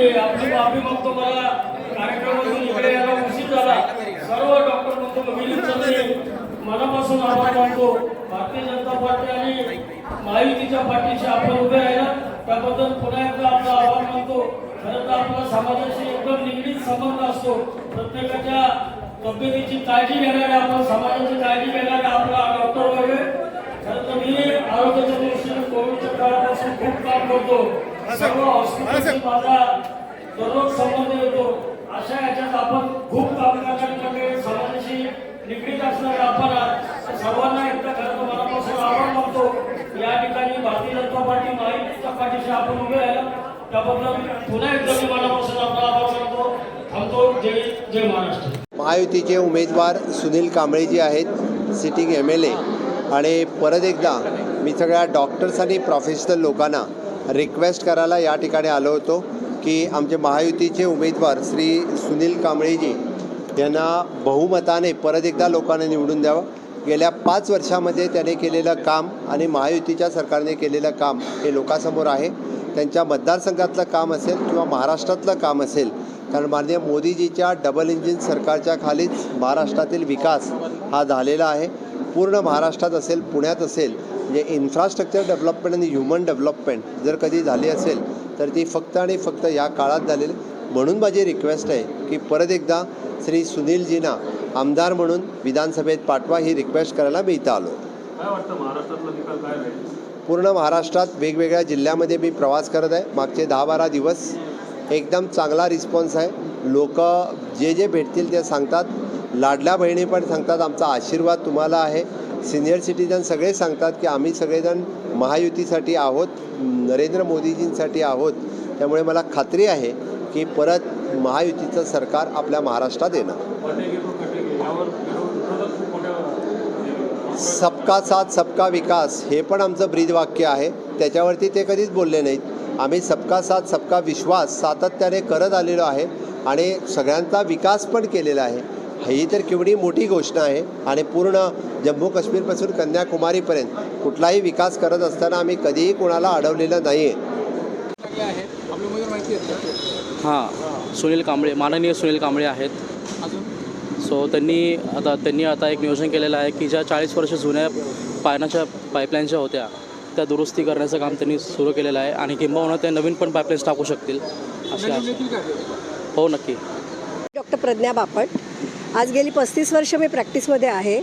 आणि आपली माफी मागतो मला. कार्यक्रमातून इकडे यायला उशीर झाला. सर्व डॉक्टर बंधू भगिनींचे मनापासून आभार मानतो. भारतीय जनता पार्टी आणि महायुतीच्या पाठीशी आपण उभे राहिला त्याबद्दल पुन्हा एकदा आपला आभार मानतो. खरं तर आपला समाजाशी एकदम निगडीत संबंध असतो. प्रत्येकाच्या तब्येतीची काळजी घेणारे आपण समाजाची काळजी घेणारे आपला डॉक्टर वगैरे खरं तर मी आरोग्याच्या दृष्टीने कोविडच्या काळापासून खूप काम करतो. सर्व हॉस्पिटलशी माझा दररोज संबंध येतो अशा याच्यात आपण खूप काम सर्वांशी निगडीत असणारे आपण सर्वांना एकदा खरं तर मनापासून आवड मागतो या ठिकाणी भारतीय जनता पार्टी महायुतीच्या पाठीशी आपण उभे आहे. त्याबद्दल पुन्हा एकदा मी मनापासून आपला आभार मानतो. थांबतो. जय जय महाराष्ट्र. महायुतीचे उमेदवार सुनील कांबळे जे आहेत सिटिंग एम एल ए आणि परत एकदा मी सगळ्या डॉक्टर्स आणि प्रोफेशनल लोकांना रिक्वेस्ट करायला या ठिकाणी आलो होतो. की आमचे महायुतीचे उमेदवार श्री सुनील कांबळेजी यांना बहुमताने परत एकदा लोकांना निवडून द्यावं. गेल्या पाच वर्षामध्ये त्याने केलेलं काम आणि महायुतीच्या सरकारने केलेलं काम हे लोकांसमोर आहे. त्यांच्या मतदारसंघातलं काम असेल किंवा महाराष्ट्रातलं काम असेल कारण माननीय मोदीजीच्या डबल इंजिन सरकारच्या खालीच महाराष्ट्रातील विकास हा झालेला आहे. पूर्ण महाराष्ट्रात असेल पुण्यात असेल म्हणजे इन्फ्रास्ट्रक्चर डेव्हलपमेंट आणि ह्युमन डेव्हलपमेंट जर कधी झाली असेल तर ती फक्त आणि फक्त या काळात झालेली म्हणून माझी रिक्वेस्ट आहे की परत एकदा श्री सुनीलजींना आमदार म्हणून विधानसभेत पाठवा ही रिक्वेस्ट करायला मी इथं आलो. पूर्ण महाराष्ट्रात वेगवेगळ्या जिल्ह्यामध्ये मी प्रवास करत आहे. मागचे दहा बारा दिवस एकदम चांगला रिस्पॉन्स आहे. लोक जे जे भेटतील ते सांगतात. लाडल्या बहिणी पण सांगतात. आमचा आशीर्वाद तुम्हाला आहे. सिनियर सिटीजन सगळे सांगतात की आम्ही सगळेजण महायुतीसाठी आहोत नरेंद्र मोदीजींसाठी आहोत त्यामुळे मला खात्री आहे की परत महायुतीचं सरकार आपल्या महाराष्ट्रात येणार. सबका साथ सबका विकास हे पण आमचं ब्रीदवाक्य आहे. त्याच्यावरती ते कधीच बोलले नाहीत. आम्ही सबका साथ सबका विश्वास सातत्याने करत आलेलो आहे आणि सगळ्यांचा विकास पण केलेला आहे. ही तर केवढी मोठी घोषणा आहे आणि पूर्ण जम्मू काश्मीरपासून कन्याकुमारीपर्यंत कुठलाही विकास करत असताना आम्ही कधीही कोणाला अडवलेलं नाही आहे हां सुनील कांबळे माननीय सुनील कांबळे आहेत. सो त्यांनी आता त्यांनी आता एक नियोजन केलेलं आहे की ज्या चाळीस वर्ष जुन्या पाण्याच्या पाईपलाईनच्या होत्या त्या दुरुस्ती करण्याचं काम त्यांनी सुरू केलेलं आहे आणि किंबहुना ते नवीन पण पाईपलाईन्स टाकू शकतील. असे हो नक्की. डॉक्टर प्रज्ञा बापट आज गेली पस्तीस वर्ष मी प्रॅक्टिसमध्ये आहे.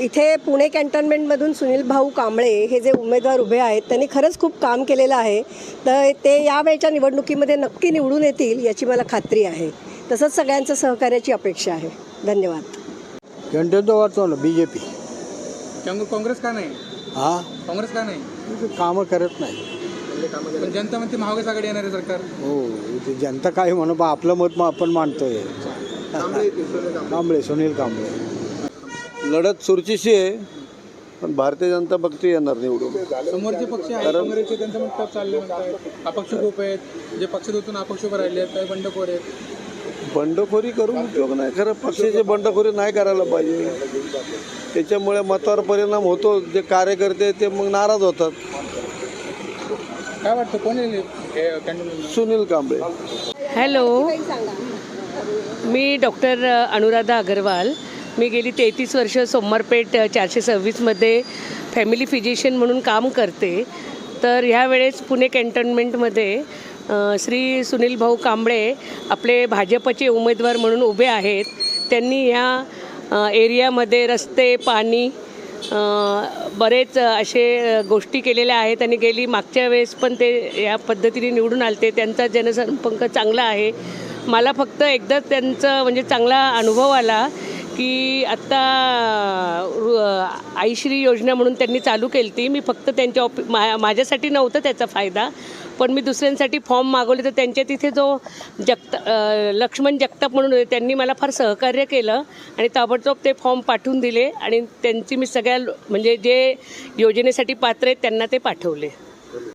इथे पुणे कॅन्टोन्मेंटमधून सुनील भाऊ कांबळे हे जे उमेदवार उभे आहेत त्यांनी खरंच खूप काम केलेलं आहे. तर ते यावेळच्या निवडणुकीमध्ये नक्की निवडून येतील याची मला खात्री आहे. तसंच सगळ्यांचं सहकार्याची अपेक्षा आहे. धन्यवाद. जनतेचं वाटतो ना बी जे पी काँग्रेस का नाही? हा? काँग्रेस का नाही? कामं करत नाही. जनता म्हणते महाविकास आघाडी येणार आहे सरकार. हो जनता काही म्हणू बा आपलं मत मग आपण मांडतोय कांबळे सुनील कांबळे. लढत चुरशीची आहे पण भारतीय जनता पक्ष येणार निवडून. समोरचे पक्ष आहेत काँग्रेसचे त्यांचं मत खूप चालले म्हणतात. अपक्ष खूप आहेत. जे पक्ष दोतून अपक्ष उभे राहिले आहेत काही बंडखोर आहेत. बंडखोरी करून उपयोग नाही. खरं पक्षाची बंडखोरी नाही करायला पाहिजे. त्याच्यामुळे मतावर परिणाम होतो. जे कार्यकर्ते ते मग नाराज होतात. काय वाटतं कोण हे सुनील कांबळे. हॅलो. मी डॉक्टर अनुराधा अगरवाल. मी गेली तेहतीस वर्ष सोमवारपेठ चारशे सव्वीसमध्ये फॅमिली फिजिशियन म्हणून काम करते. तर ह्यावेळेस पुणे कॅन्टोन्मेंटमध्ये श्री सुनील भाऊ कांबळे आपले भाजपचे उमेदवार म्हणून उभे आहेत. त्यांनी ह्या एरियामध्ये रस्ते पाणी बरेच असे गोष्टी केलेल्या आहेत आणि गेली मागच्या वेळेस पण ते या पद्धतीने निवडून आलते. त्यांचा जनसंपर्क चांगला आहे. मला फक्त एकदा त्यांचं म्हणजे चांगला अनुभव आला की आत्ता रु- आईश्री योजना म्हणून त्यांनी चालू केली ती मी फक्त त्यांच्या ऑफि मा माझ्यासाठी नव्हतं त्याचा फायदा पण मी दुसऱ्यांसाठी फॉर्म मागवले. तर त्यांच्या तिथे जो जगत लक्ष्मण जगताप म्हणून त्यांनी मला फार सहकार्य केलं आणि ताबडतोब ते फॉर्म पाठवून दिले आणि त्यांची मी सगळ्या लो- म्हणजे जे योजनेसाठी पात्र आहेत त्यांना ते पाठवले.